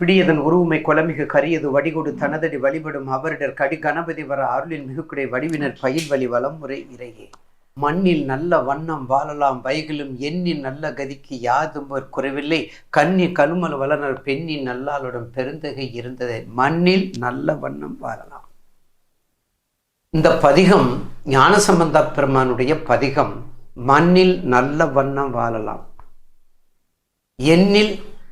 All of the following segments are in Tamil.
பிடியதன் உருவுமை கொலமிகு கரியது வடிகொடு தனதடி வழிபடும் அவரிடர் கடி கணபதி வர அருளின் மிகுக்குடை வடிவினர் பயில் வழி வலமுறை இறையே. மண்ணில் நல்ல வண்ணம் வாழலாம் வைகளும் எண்ணின் நல்ல கதிக்கு யாதும் ஒரு குறைவில்லை. கண்ணி கருமல் வளனர் பெண்ணின் நல்லாளுடன் பெருந்தகை இருந்ததை. மண்ணில் நல்ல வண்ணம் வாழலாம். இந்த பதிகம் ஞானசம்பந்த பெருமானுடைய பதிகம் மண்ணில் நல்ல வண்ணம் வாழலாம். எண்ணில்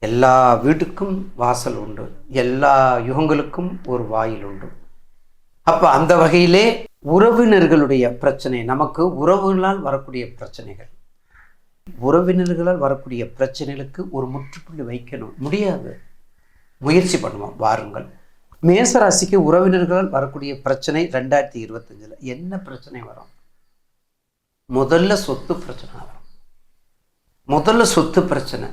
எல்லா வீட்டுக்கும் வாசல் உண்டு. எல்லா யுகங்களுக்கும் ஒரு வாயில் உண்டு. அப்போ அந்த வகையிலே உறவினர்களுடைய பிரச்சனை நமக்கு உறவுகளால் வரக்கூடிய பிரச்சனைகள். உறவினர்களால் வரக்கூடிய பிரச்சனைகளுக்கு ஒரு முற்றுப்புள்ளி வைக்கணும். முடியாது. முயற்சி பண்ணுவோம். வாருங்கள். மேசராசிக்கு உறவினர்களால் வரக்கூடிய பிரச்சனை ரெண்டாயிரத்தி இருபத்தஞ்சில். என்ன பிரச்சனை வரும்? முதல்ல சொத்து பிரச்சனை வரும். முதல்ல சொத்து பிரச்சனை.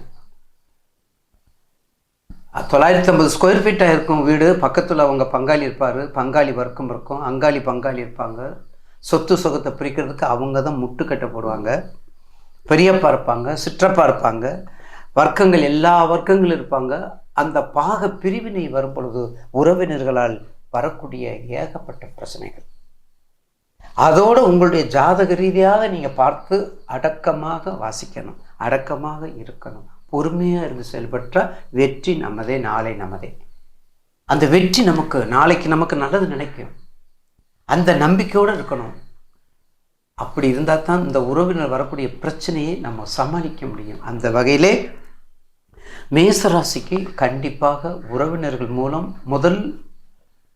தொள்ளாயிரத்தி ஐம்பது ஸ்கொயர் ஃபீட்டாக இருக்கும் வீடு. பக்கத்தில் அவங்க பங்காளி இருப்பார். பங்காளி வர்க்கம் இருக்கும். அங்காளி பங்காளி இருப்பாங்க. சொத்து சுகத்தை பிரிக்கிறதுக்கு அவங்க தான் முட்டுக்கட்டை போடுவாங்க. பெரியப்பா இருப்பாங்க. சிற்றப்பா இருப்பாங்க. வர்க்கங்கள் எல்லா வர்க்கங்களும் இருப்பாங்க. அந்த பாக பிரிவினை வரும் பொழுது உறவினர்களால் வரக்கூடிய ஏகப்பட்ட பிரச்சனைகள். அதோடு உங்களுடைய ஜாதக ரீதியாக நீங்கள் பார்த்து அடக்கமாக வாசிக்கணும். அடக்கமாக இருக்கணும். பொறுமையாக இருந்து செயல்பட்டால் வெற்றி நமதே நாளை நமதே. அந்த வெற்றி நமக்கு நாளைக்கு நமக்கு நல்லது நினைக்கும். அந்த நம்பிக்கையோடு இருக்கணும். அப்படி இருந்தால் தான் இந்த உறவினர் வரக்கூடிய பிரச்சனையை நம்ம சமாளிக்க முடியும். அந்த வகையிலே மேசராசிக்கு கண்டிப்பாக உறவினர்கள் மூலம் முதல்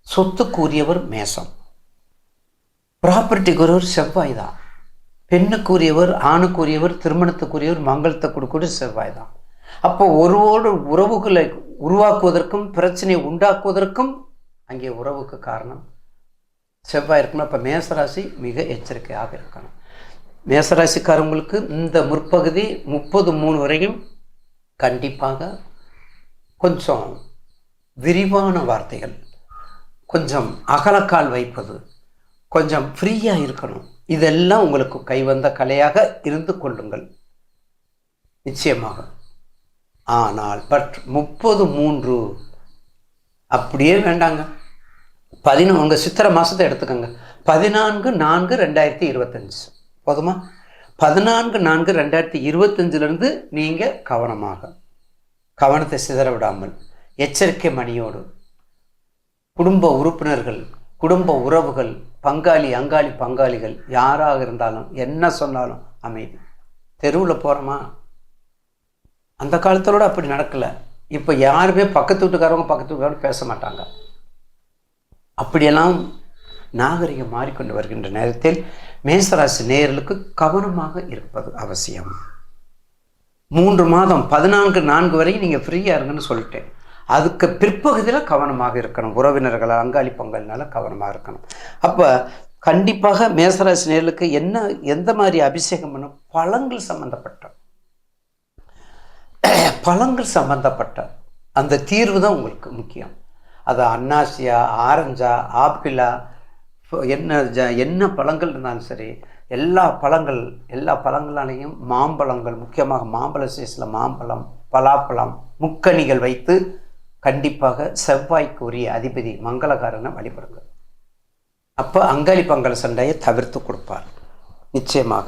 சொத்துக்குரியவர் மேசம். ப்ராப்பர்ட்டிக்குரியவர் செவ்வாய் தான் பெண்ணுக்குரியவர் ஆணுக்குரியவர் திருமணத்துக்குரியவர் மங்களத்தை கொடுக்கூடிய செவ்வாய் தான் அப்போ ஒருவோடு உறவுகளை உருவாக்குவதற்கும் பிரச்சனையை உண்டாக்குவதற்கும் அங்கே உறவுக்கு காரணம் செவ்வாய் இருக்கணும். அப்போ மேசராசி மிக எச்சரிக்கையாக இருக்கணும். மேசராசிக்காரங்களுக்கு இந்த முற்பகுதி முப்பது மூணு வரையும் கண்டிப்பாக கொஞ்சம் விரிவான வார்த்தைகள் கொஞ்சம் அகலக்கால் வைப்பது கொஞ்சம் ஃப்ரீயாக இருக்கணும். இதெல்லாம் உங்களுக்கு கைவந்த கலையாக இருந்து கொள்ளுங்கள். நிச்சயமாக. ஆனால் பட் முப்பது மூன்று அப்படியே வேண்டாங்க. பதினொன்று உங்கள் சித்திரை மாதத்தை எடுத்துக்கோங்க. பதினான்கு நான்கு ரெண்டாயிரத்தி இருபத்தஞ்சு. போதுமா? பதினான்கு நான்கு ரெண்டாயிரத்தி இருபத்தஞ்சிலேருந்து நீங்கள் கவனமாக கவனத்தை சிதற விடாமல் எச்சரிக்கை மணியோடு குடும்ப உறுப்பினர்கள் குடும்ப உறவுகள் பங்காளி அங்காளி பங்காளிகள் யாராக இருந்தாலும் என்ன சொன்னாலும் அமைதி. தெருவில் போகிறோமா அந்த காலத்தோட அப்படி நடக்கலை. இப்போ யாருமே பக்கத்து வீட்டுக்காரவங்க பக்கத்து வீட்டுக்காரங்க பேச மாட்டாங்க. அப்படியெல்லாம் நாகரிகம் மாறிக்கொண்டு வருகின்ற நேரத்தில் மேசராசி நேயர்களுக்கு கவனமாக இருப்பது அவசியம். மூன்று மாதம் பதினான்கு நான்கு வரைக்கும் நீங்கள் ஃப்ரீயாக இருங்கன்னு சொல்லிட்டேன். அதுக்கு பிற்பகுதியில் கவனமாக இருக்கணும். உறவினர்கள் அங்காளி பொங்கல்னால கவனமாக இருக்கணும். அப்போ கண்டிப்பாக மேசராசி நேர்களுக்கு என்ன எந்த மாதிரி அபிஷேகம் பண்ணும் பழங்கள் சம்மந்தப்பட்ட பழங்கள் சம்மந்தப்பட்ட அந்த தீர்வு தான் உங்களுக்கு முக்கியம். அது அன்னாசியா ஆரஞ்சா ஆப்பிளா என்ன ஜ என்ன பழங்கள் இருந்தாலும் சரி எல்லா பழங்கள் எல்லா பழங்களாலேயும் மாம்பழங்கள் முக்கியமாக மாம்பழ சீஸில் மாம்பழம் பலாப்பழம் முக்கணிகள் வைத்து கண்டிப்பாக செவ்வாய்க்கு உரிய அதிபதி மங்களகாரனை வழிபடுங்க அப்போ அங்காளி பங்கல சண்டையை தவிர்த்து கொடுப்பார். நிச்சயமாக.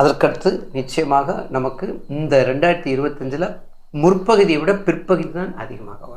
அதற்கடுத்து நிச்சயமாக நமக்கு இந்த ரெண்டாயிரத்தி இருபத்தஞ்சில் முற்பகுதியை விட பிற்பகுதி தான் அதிகமாக வரும்.